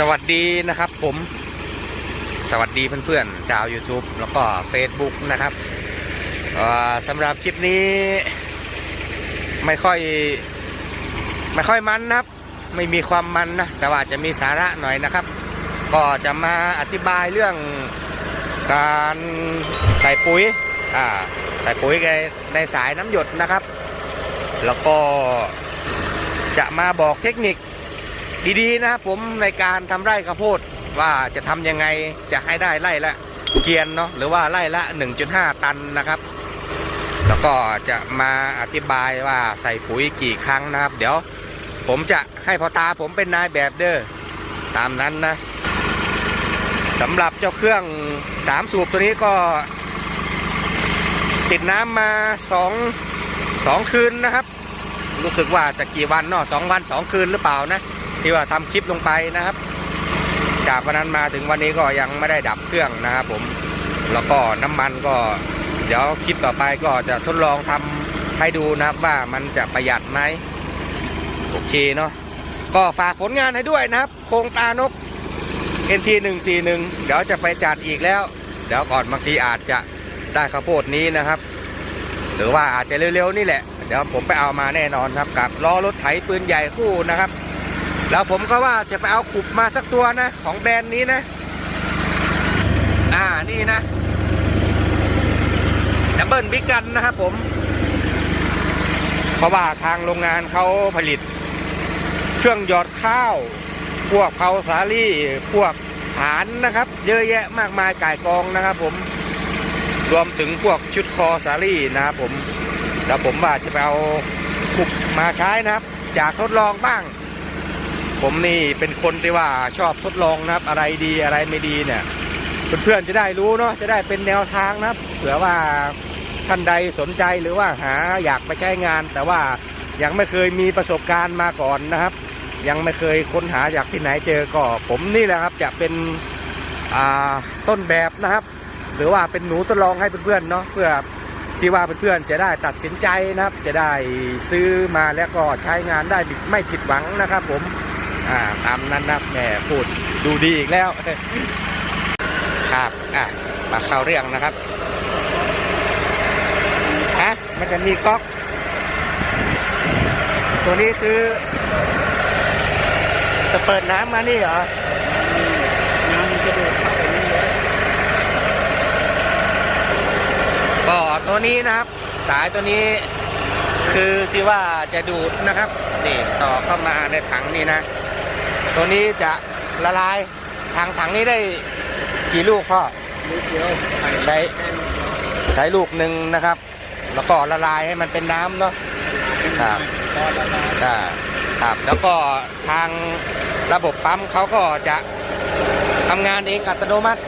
สวัสดีนะครับผม สวัสดีเพื่อนๆชาว YouTube แล้วก็ Facebook นะครับสำหรับคลิปนี้ ไม่ค่อย ไม่ค่อยมันนะครับ ไม่มีความมันนะ แต่ว่าจะมีสาระหน่อยนะครับ ก็จะมาอธิบายเรื่องการใส่ปุ๋ยอ่าใส่ปุ๋ยในสายน้ำหยดนะครับ แล้วก็จะมาบอกเทคนิค ดีๆนะครับผมในการทำไร่ข้าวโพดว่าจะทำยังไงจะให้ได้ไร่ละเกียนเนาะหรือว่าไร่ละ 1.5 ตันนะครับ แล้วก็จะมาอธิบายว่าใส่ปุ๋ยกี่ครั้งนะครับ เดี๋ยวผมจะให้พอตาผมเป็นนายแบบเด้อตามนั้นนะสำหรับเจ้าเครื่อง3สูบตัวนี้ก็ ติดน้ำมา2 2คืนนะครับ รู้สึกว่าจะกี่วันเนาะสองวันสองคืนหรือเปล่านะ ที่ว่าทำคลิปลงไปนะครับ จากวันนั้นมาถึงวันนี้ก็ยังไม่ได้ดับเครื่องนะครับผมแล้วก็น้ำมันก็ เดี๋ยวคลิปต่อไปก็จะทดลองทำให้ดูนะครับว่ามันจะประหยัดไหมโอเคเนาะก็ฝากผลงานให้ด้วยนะครับ โครงตานก NT 141เดี๋ยวจะไปจัดอีกแล้ว เดี๋ยวก่อนบางทีอาจจะได้ข้าวโพดนี้นะครับ หรือว่าอาจจะเร็วๆนี่แหละ เดี๋ยวผมไปเอามาแน่นอนครับ กับล้อรถไถปืนใหญ่คู่นะครับ แล้วผมก็ว่าจะไปเอาขุบมาสักตัวนะ ของแบรนด์นี้นะ อ่านี่นะดับเบิลบิ๊กกันนะครับผม เพราะว่าทางโรงงานเขาผลิต เครื่องหยอดข้าว พวกเผาสาลี่ พวกฐานนะครับ เยอะแยะมากมายก่ายกองนะครับผมรวมถึงพวกชุดคอสาลี่นะครับผมแล้วผมว่าจะไปเอาขุบมาใช้นะครับ จากทดลองบ้าง ผมนี่เป็นคนที่ว่าชอบทดลองนะครับ อะไรดีอะไรไม่ดีเนี่ยเพื่อนๆจะได้รู้เนาะจะได้เป็นแนวทางนะเผื่อว่าท่านใดสนใจหรือว่าหาอยากไปใช้งาน แต่ว่ายังไม่เคยมีประสบการณ์มาก่อนนะครับ ยังไม่เคยค้นหาจากที่ไหนเจอก็ ผมนี่แหละครับจะเป็นต้นแบบนะครับ หรือว่าเป็นหนูทดลองให้เพื่อนๆเนาะเพื่อที่ว่าเพื่อนๆจะได้ตัดสินใจนะครับ จะได้ซื้อมาแล้วก็ใช้งานได้ไม่ผิดหวังนะครับ ผม อ่าตามนั้นนะแหม่พูดดูดีอีกแล้ว ครับอะมาเข้าเรื่องนะครับฮะมันจะมีก๊อก ตัวนี้คือ จะเปิดน้ำมานี่เหรอน้ำมันจะดูดเข้าไปนี่เลยก็ตัวนี้นะครับ สายตัวนี้คือที่ว่าจะดูดนะครับนี่ต่อเข้ามาในถังนี่นะ ตัวนี้จะละลายทางถังนี้ได้กี่ลูกพ่อลูกเดียวใช้ใช้ลูกหนึ่งนะครับ แล้วก็ละลายให้มันเป็นน้ำเนาะครับละลายครับแล้วก็ทางระบบปั๊มเขาก็จะทำงานเองอัตโนมัติ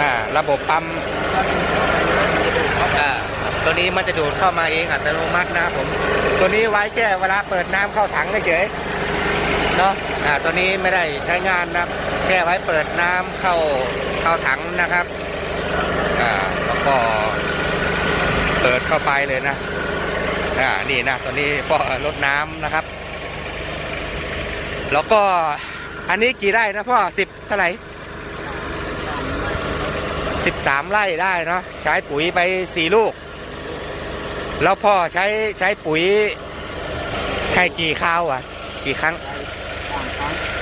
อ่าระบบปั๊มตัวนี้มันจะดูดเข้ามาเองอัตโนมัตินะครับผม ตัวนี้ไว้แค่เวลาเปิดน้ำเข้าถังเฉย เนาะอ่าตัวนี้ไม่ได้ใช้งานนะครับ แค่ไว้เปิดน้ำเข้าเข้าถังนะครับอ่าแล้วก็เปิดเข้าไปเลยนะอ่านี่นะตัวนี้ก็ลดน้ำนะครับ แล้วก็อันนี้กี่ไร่นะพ่อสิบเท่าไหร่สิบสามไร่ได้เนาะใช้ปุ๋ยไปสี่ลูก แล้วพ่อใช้ใช้ปุ๋ยให้กี่ข้าวอะ กี่ครั้ง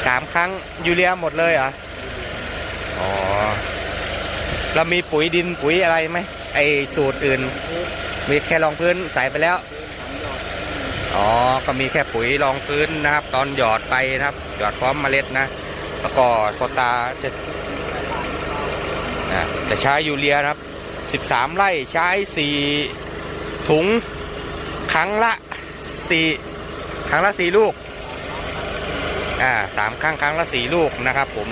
สามครั้งยูเรียหมดเลยเหรอ อ๋อ เรามีปุ๋ยดินปุ๋ยอะไรไหมไอสูตรอื่น มีแค่รองพื้นใส่ไปแล้ว อ๋อ ก็มีแค่ปุ๋ยรองพื้นนะครับ ตอนหยอดไปนะครับ หยอดพร้อมเมล็ดนะแล้วก็พอตาจะนะจะใช้ยูเรียนะครับ 13 ไร่ใช้ 4 ถุง ครั้งละ 4 ครั้งละ 4 ลูก อ่าสามครั้งครั้งละ4ลูกนะครับผม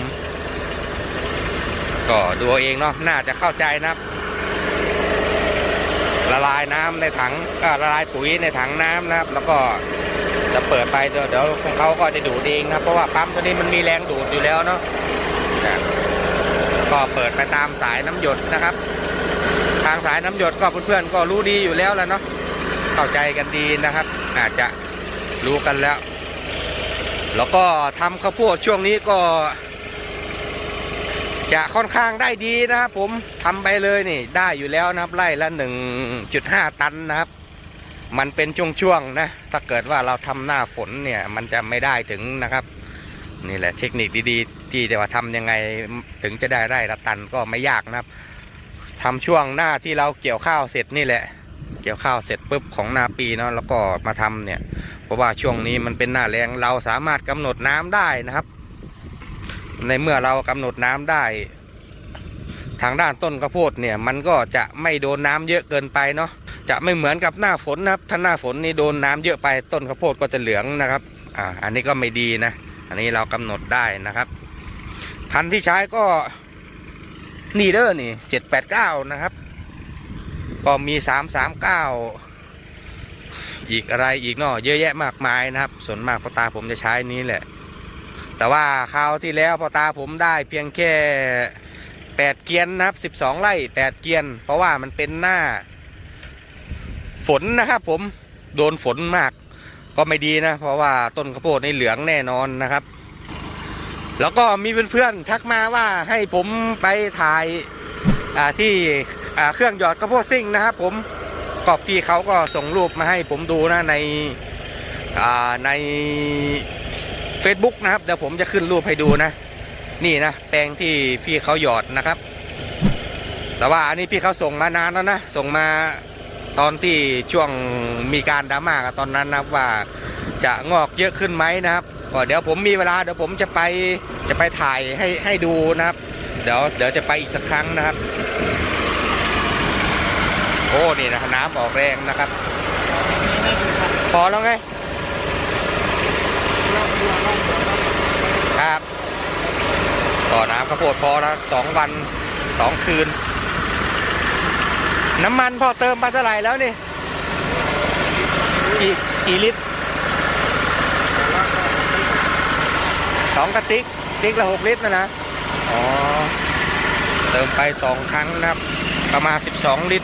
ก็ดูเองเนาะน่าจะเข้าใจนะครับ ละลายน้ำในถังก็ละลายปุ๋ยในถังน้ำนะครับ แล้วก็จะเปิดไปเดี๋ยวเดี๋ยวของเขาก็จะดูดเองนะเพราะว่าปั๊มตัวนี้มันมีแรงดูดอยู่แล้วเนาะก็เปิดไปตามสายน้ำหยดนะครับ ทางสายน้ำหยดก็เพื่อนๆก็รู้ดีอยู่แล้วแหล้วเนาะเข้าใจกันดีนะครับ อาจจะรู้กันแล้ว แล้วก็ทำข้าวโพดช่วงนี้ก็ จะค่อนข้างได้ดีนะครับผมทำไปเลยนี่ ได้อยู่แล้วนะครับไร่ละ1.5ตันนะครับ มันเป็นช่วงๆนะ ถ้าเกิดว่าเราทำหน้าฝนเนี่ย มันจะไม่ได้ถึงนะครับ นี่แหละเทคนิคดีๆ ที่จะว่าทำยังไงถึงจะได้ไร่ละตันก็ไม่ยากนะครับทำช่วงหน้าที่เราเกี่ยวข้าวเสร็จนี่แหละ เกี่ยวข้าวเสร็จปุ๊บของนาปีเนาะแล้วก็มาทำเนี่ย เพราะว่าช่วงนี้มันเป็นหน้าแรงเราสามารถกำหนดน้ำได้นะครับ ในเมื่อเรากำหนดน้ำได้ ทางด้านต้นข้าวโพดเนี่ยมันก็จะไม่โดนน้ำเยอะเกินไปเนาะจะไม่เหมือนกับหน้าฝนนะครับ ถ้าหน้าฝนนี่โดนน้ำเยอะไปต้นข้าวโพดก็จะเหลืองนะครับอ่าอันนี้ก็ไม่ดีนะ อันนี้เรากำหนดได้นะครับ พันธุ์ที่ใช้ก็นีเด้อนี่เจ็ดแปดเก้านะครับ ก็มีสามสามเก้า อีกอะไรอีกเนาะเยอะแยะมากมายนะครับ ส่วนมากพ่อตาผมจะใช้นี้แหละ แต่ว่าคราวที่แล้วพ่อตาผมได้เพียงแค่แปดเกียนนะครับสิบสองไร่แปดเกียน เพราะว่ามันเป็นหน้า ฝนนะครับผมโดนฝนมาก ก็ไม่ดีนะ เพราะว่าต้นข้าวโพดในเหลืองแน่นอนนะครับ แล้วก็มีเพื่อนๆทักมาว่าให้ผมไปถ่ายที่เครื่องหยอดข้าวโพดซิ่งนะครับผม ก็พี่เขาก็ส่งรูปมาให้ผมดูนะในอ่าใน Facebook นะครับ เดี๋ยวผมจะขึ้นรูปให้ดูนะ นี่นะ แปลงที่พี่เขาหยอดนะครับ แต่ว่าอันนี้พี่เขาส่งมานานแล้วนะ ส่งมาตอนที่ช่วงมีการดราม่ากตอนนั้นนะครับว่าจะงอกเยอะขึ้นไหมนะครับก็เดี๋ยวผมมีเวลาเดี๋ยวผมจะไปจะไปถ่ายให้ให้ดูนะครับ เดี๋ยวเดี๋ยวจะไปอีกสักครั้งนะครับ อ้นี่นะน้ำออกแรงนะครับ พอแล้วไงครับต่อน้ำข้าวโพดพอแล้วสองวันสองคืน น้ำมันพอเติมไปเท่าไหร่แล้วนี่กี่กี่ลิตรสองกระติกติ๊กละหกลิตรนะนะอ๋อเติมไปสองครั้งนะครับ ประมาณสิบสองลิตร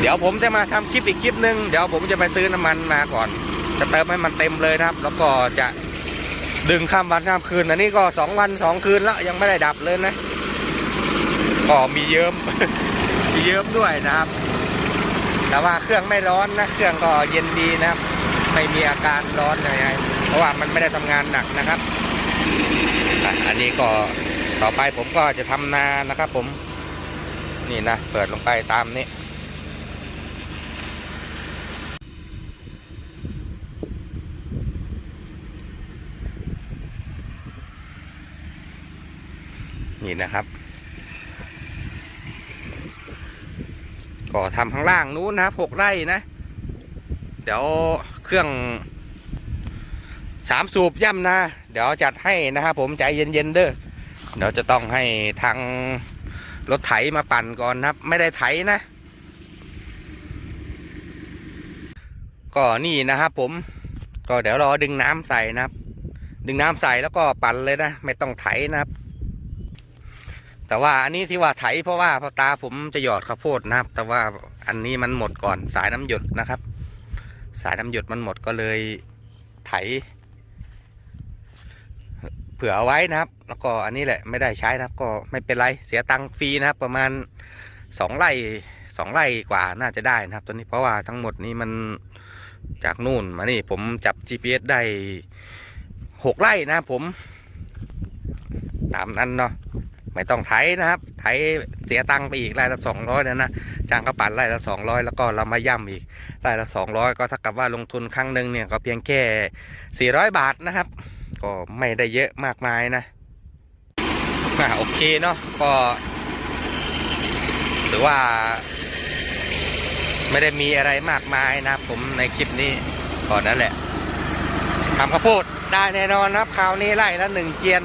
เดี๋ยวผมจะมาทำคลิปอีกคลิปหนึ่งเดี๋ยวผมจะไปซื้อน้ำมันมาก่อน จะเติมให้มันเต็มเลยนะครับ แล้วก็จะดึงข้ามวันข้ามคืนอันนี้ก็สองวันสองคืนแล้วยังไม่ได้ดับเลยนะก็มีเยิ้มมีเยิ้มด้วยนะครับ แต่ว่าเครื่องไม่ร้อนนะ เครื่องก็เย็นดีนะครับ ไม่มีอาการร้อนอะไรเพราะว่ามันไม่ได้ทำงานหนักนะครับอันนี้ก็ต่อไปผมก็จะทำนานะครับ ผมนี่นะเปิดลงไปตามนี้ นี่นะครับ ก็ทำข้างล่างนู้นนะครับหกไร่นะ เดี๋ยวเครื่องสามสูบย่ำนะ เดี๋ยวจัดให้นะครับผมใจเย็นๆเด้อเดี๋ยวจะต้องให้ทางรถไถมาปั่นก่อนนะครับ ไม่ได้ไถนะ ก็นี่นะครับผม ก็เดี๋ยวรอดึงน้ำใส่นะครับ ดึงน้ำใส่แล้วก็ปั่นเลยนะ ไม่ต้องไถนะครับ แต่ว่าอันนี้ที่ว่าไถเพราะว่าพอตาผมจะหยอดข้าวโพดนะครับ แต่ว่าอันนี้มันหมดก่อนสายน้ำหยดนะครับ สายน้ำหยดมันหมดก็เลยไถ เผื่อเอาไว้นะครับ แล้วก็อันนี้แหละไม่ได้ใช้นะครับ ก็ไม่เป็นไรเสียตังค์ฟรีนะครับ ประมาณสองไร่สองไร่กว่าน่าจะได้นะครับ ตัวนี้เพราะว่าทั้งหมดนี้มันจากนู่นมานี่ผมจับ GPS ได้หกไร่นะครับผม ตามนั้นเนาะ ไม่ต้องไถนะครับไถเสียตังค์ไปอีกไร่ละสองร้อยนะนะจ้างเขาปั่นไร่ละสองร้อยแล้วก็เรามาย่ำอีกไร่ละสองร้อยก็เท่ากับว่าลงทุนครั้งหนึ่งเนี่ยก็เพียงแค่สี่ร้อยบาทนะครับ ก็ไม่ได้เยอะมากมายนะอ่าโอเคเนาะก็หรือว่า ไม่ได้มีอะไรมากมายนะครับผมในคลิปนี้ก่อนนั่นแหละทำข้าวโพดได้แน่นอนนะครับคราวนี้ไร่ละหนึ่งเกียน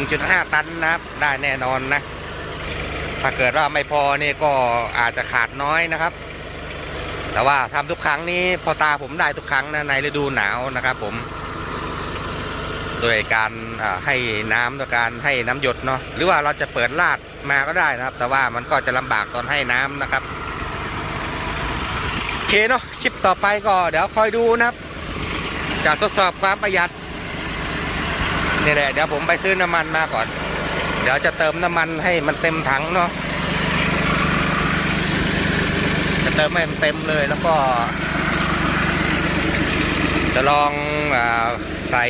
1.5 ตันนะครับ ได้แน่นอนนะ ถ้าเกิดว่าไม่พอนี่ก็อาจจะขาดน้อยนะครับ แต่ว่าทำทุกครั้งนี้พอตาผมได้ทุกครั้งนะในฤดูหนาวนะครับ ผมโดยการให้น้ำโดยการให้น้ำหยดเนาะหรือว่าเราจะเปิดลาดมาก็ได้นะครับ แต่ว่ามันก็จะลำบากตอนให้น้ำนะครับโอเคเนาะคลิปต่อไปก็เดี๋ยวคอยดูนะครับจะทดสอบความประหยัด นี่แหละเดี๋ยวผมไปซื้อน้ำมันมาก่อน เดี๋ยวจะเติมน้ำมันให้มันเต็มถังเนาะจะเติมให้มันเต็มเลยแล้วก็ จะลองอใส่